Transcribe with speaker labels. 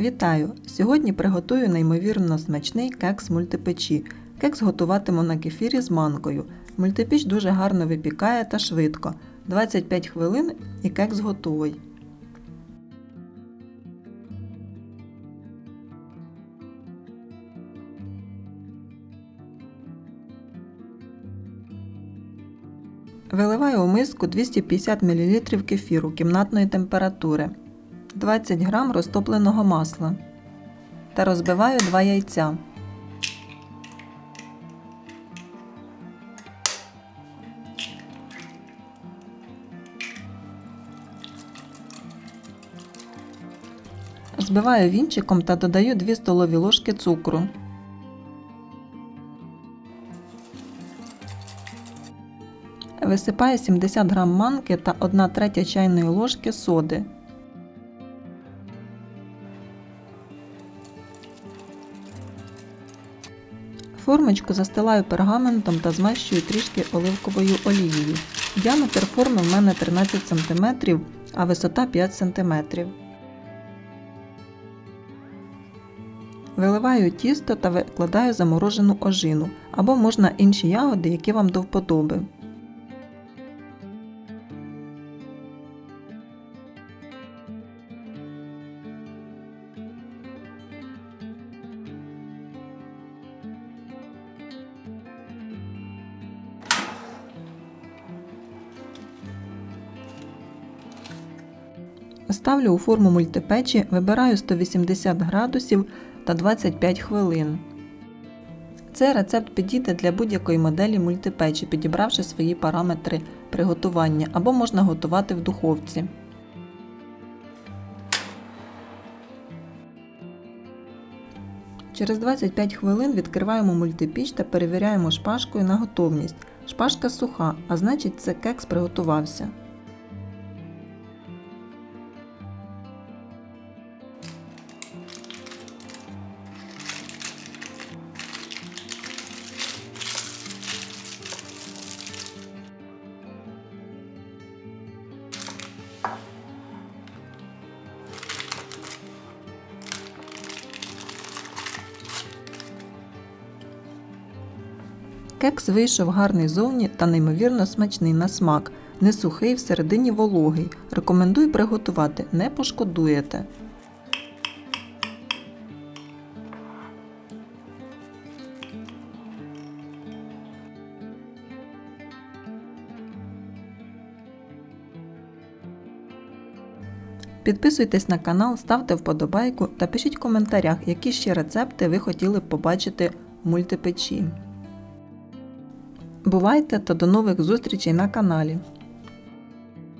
Speaker 1: Вітаю! Сьогодні приготую неймовірно смачний кекс мультипечі. Кекс готуватиму на кефірі з манкою. Мультипіч дуже гарно випікає та швидко. 25 хвилин і кекс готовий. Виливаю у миску 250 мл кефіру кімнатної температури, 20 г розтопленого масла та розбиваю 2 яйця. Збиваю вінчиком та додаю 2 столові ложки цукру. Висипаю 70 г манки та 1 третя чайної ложки соди. Формочку застилаю пергаментом та змащую трішки оливковою олією. Діаметр форми в мене 13 см, а висота 5 см. Виливаю тісто та викладаю заморожену ожину або можна інші ягоди, які вам до вподоби. Ставлю у форму мультипечі, вибираю 180 градусів та 25 хвилин. Цей рецепт підійде для будь-якої моделі мультипечі, підібравши свої параметри приготування або можна готувати в духовці. Через 25 хвилин відкриваємо мультипіч та перевіряємо шпажкою на готовність. Шпажка суха, а значить це кекс приготувався. Кекс вийшов гарний зовні та неймовірно смачний на смак, не сухий, всередині вологий. Рекомендую приготувати, не пошкодуєте. Підписуйтесь на канал, ставте вподобайку та пишіть в коментарях, які ще рецепти ви хотіли б побачити в мультипечі. Бувайте та до нових зустрічей на каналі!